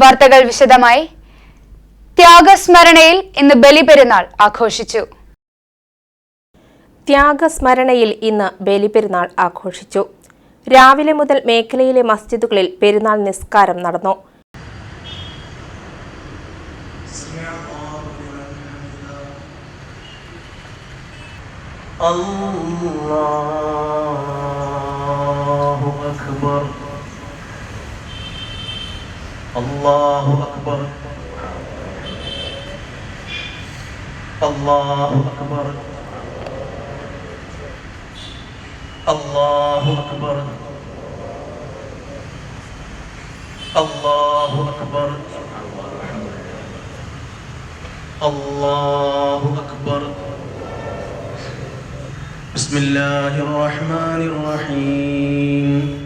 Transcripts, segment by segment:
വാർത്തകൾ വിശദമായി. ത്യാഗസ്മരണയിൽ ഇന്ന് ബലിപെരുന്നാൾ ആഘോഷിച്ചു. ത്യാഗസ്മരണയിൽ ഇന്ന് ബലിപെരുന്നാൾ ആഘോഷിച്ചു. രാവിലെ മുതൽ മേഖലയിലെ മസ്ജിദുകളിൽ പെരുന്നാൾ നിസ്കാരം നടന്നു. Allah الله أكبر. الله أكبر. الله أكبر. الله أكبر. الله أكبر. بسم الله الرحمن الرحيم.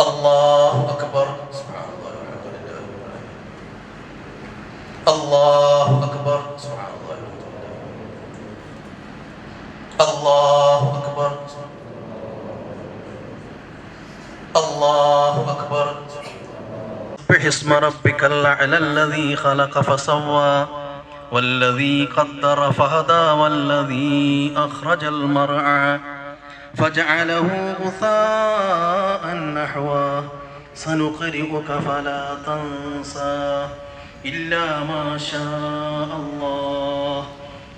الله أكبر سبحان الله لله الله أكبر سبحان الله أكبر الله ربك الأعلى الذي خلق فسوى. والذي قدر فهدى والذي أخرج المرعى فجعله غثاء نحوا سنقرئك فلا تنسى إلا ما شاء الله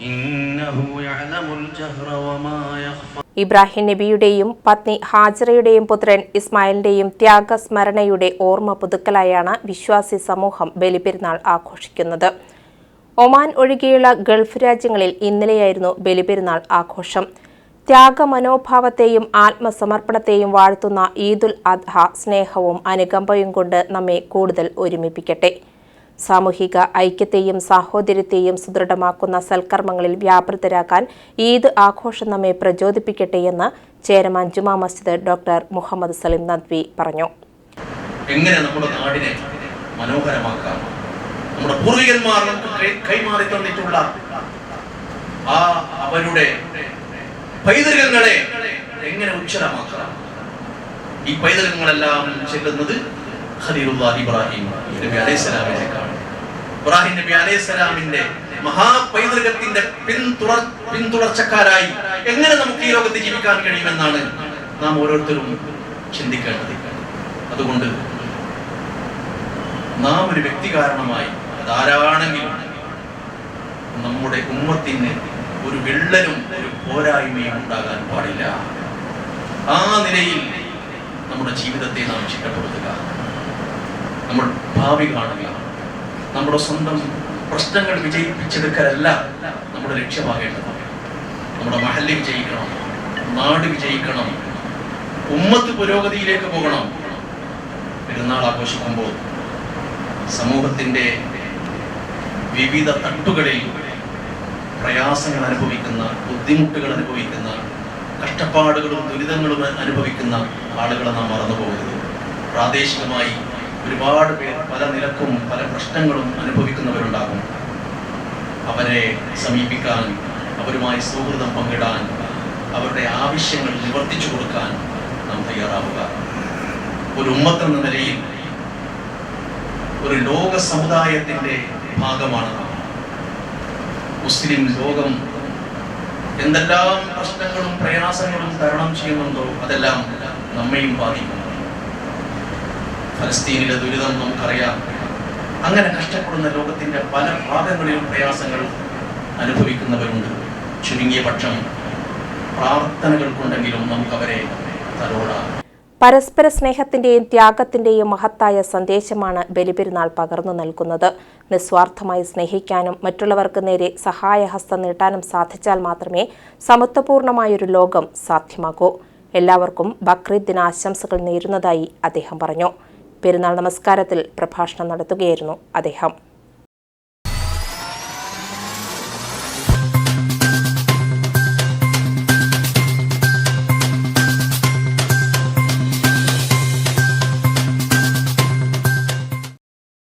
إنه يعلم الجهر وما يخفى ഇബ്രാഹിം നബിയുടെയും പത്നി ഹാജറയുടെയും പുത്രൻ ഇസ്മായിലിന്റെയും ത്യാഗസ്മരണയുടെ ഓർമ്മ പുതുക്കലായാണ് വിശ്വാസി സമൂഹം ബലിപെരുന്നാൾ ആഘോഷിക്കുന്നത് ഒമാൻ ഒഴികെയുള്ള ഗൾഫ് രാജ്യങ്ങളിൽ ഇന്നലെയായിരുന്നു ബലിപെരുന്നാൾ ആഘോഷം. ത്യാഗമനോഭാവത്തെയും ആത്മസമർപ്പണത്തെയും വാഴ്ത്തുന്ന ഈദുൽ അദ്ഹ സ്നേഹവും അനുകമ്പയും കൊണ്ട് നമ്മെ കൂടുതൽ ഒരുമിപ്പിക്കട്ടെ. സാമൂഹിക ഐക്യത്തെയും സാഹോദര്യത്തെയും സുദൃഢമാക്കുന്ന സൽക്കർമ്മങ്ങളിൽ വ്യാപൃതരാക്കാൻ ഈദ് ആഘോഷം നമ്മെ പ്രചോദിപ്പിക്കട്ടെ എന്ന് ചേരമാൻ ജുമാ മസ്ജിദ് ഡോക്ടർ മുഹമ്മദ് സലിം നദ്വി പറഞ്ഞു. എങ്ങനെ നമ്മുടെ നാടിനെ മനോഹരമാക്കാം? നമ്മുടെ പൂർവികന്മാർ നമുക്ക് കൈമാറി തന്നിട്ടുള്ള ആ അവരുടെ പൈതൃകങ്ങളെ എങ്ങനെ ഉച്ചരമാക്കാം ഈ പൈതൃകങ്ങളെല്ലാം ചെല്ലുന്നത് ഖലീലുല്ലാഹി ഇബ്രാഹിം നബി അലൈഹിസ്സലാമിലേക്കാണ് ഇബ്രാഹിം നബി അലൈഹിസ്സലാമിന്റെ മഹാപൈതൃകത്തിന്റെ പിന്തുടർ പിന്തുടർച്ചക്കാരായി എങ്ങനെ നമുക്ക് ഈ ലോകത്ത് ജീവിക്കാൻ കഴിയുമെന്നാണ് നാം ഓരോരുത്തരും ചിന്തിക്കേണ്ടത്. അതുകൊണ്ട് നാം ഒരു വ്യക്തി കാരണമായി അതാരാണെങ്കിലും നമ്മുടെ ഉമ്മത്തിന് ഒരു വിള്ളലും ഒരു പോരായ്മയും ഉണ്ടാകാൻ പാടില്ല. ആ നിലയിൽ നമ്മുടെ ജീവിതത്തെ നാം ചിട്ടപ്പെടുത്തുക. നമ്മൾ ഭാവി കാണുക. നമ്മുടെ സ്വന്തം പ്രശ്നങ്ങൾ വിജയിപ്പിച്ചെടുക്കലല്ല നമ്മുടെ ലക്ഷ്യമാകേണ്ടത്. നമ്മുടെ മഹല്ല് വിജയിക്കണം നാട് വിജയിക്കണം ഉമ്മത്ത് പുരോഗതിയിലേക്ക് പോകണം. പെരുന്നാൾ ആഘോഷിക്കുമ്പോൾ സമൂഹത്തിന്റെ വിവിധ തട്ടുകളിൽ പ്രയാസങ്ങൾ അനുഭവിക്കുന്ന ബുദ്ധിമുട്ടുകൾ അനുഭവിക്കുന്ന കഷ്ടപ്പാടുകളും ദുരിതങ്ങളും അനുഭവിക്കുന്ന ആളുകളെ നാം മറന്നു പോകരുത് പ്രാദേശികമായി ഒരുപാട് പേർ പല നിലക്കും പല പ്രശ്നങ്ങളും അനുഭവിക്കുന്നവരുണ്ടാകും. അവരെ സമീപിക്കാൻ അവരുമായി സൗഹൃദം പങ്കിടാൻ അവരുടെ ആവശ്യങ്ങൾ നിവർത്തിച്ചു കൊടുക്കാൻ നാം തയ്യാറാവുക. ഒരു ഉമ്മത്തെന്ന നിലയിൽ ഒരു ലോക സമുദായത്തിന്റെ ഭാഗമാണ്. മുസ്ലിം ലോകം എന്തെല്ലാം പ്രശ്നങ്ങളും പ്രയാസങ്ങളും തരണം ചെയ്യുന്നുണ്ടോ അതെല്ലാം നമ്മയും ബാധിക്കുന്നു ഫലസ്തീനിലെ ദുരിതം നമുക്കറിയാം. അങ്ങനെ കഷ്ടപ്പെടുന്ന ലോകത്തിന്റെ പല ഭാഗങ്ങളിലും പ്രയാസങ്ങൾ അനുഭവിക്കുന്നവരുണ്ട്. ചുരുങ്ങിയ പക്ഷം പ്രാർത്ഥനകൾ കൊണ്ടെങ്കിലും നമുക്കവരെ തലോടാം. പരസ്പര സ്നേഹത്തിന്റെയും ത്യാഗത്തിന്റെയും മഹത്തായ സന്ദേശമാണ് ബലിപെരുന്നാൾ പകർന്നു നൽകുന്നത്. നിസ്വാർത്ഥമായി സ്നേഹിക്കാനും മറ്റുള്ളവർക്ക് നേരെ സഹായഹസ്തം നീട്ടാനും സാധിച്ചാൽ മാത്രമേ സമത്വപൂർണമായൊരു ലോകം സാധ്യമാകൂ. എല്ലാവർക്കും ബക്രീദ് ദിനാശംസകൾ നേരുന്നതായി അദ്ദേഹം പറഞ്ഞു. പെരുന്നാൾ നമസ്കാരത്തിൽ പ്രഭാഷണം നടത്തുകയായിരുന്നു അദ്ദേഹം.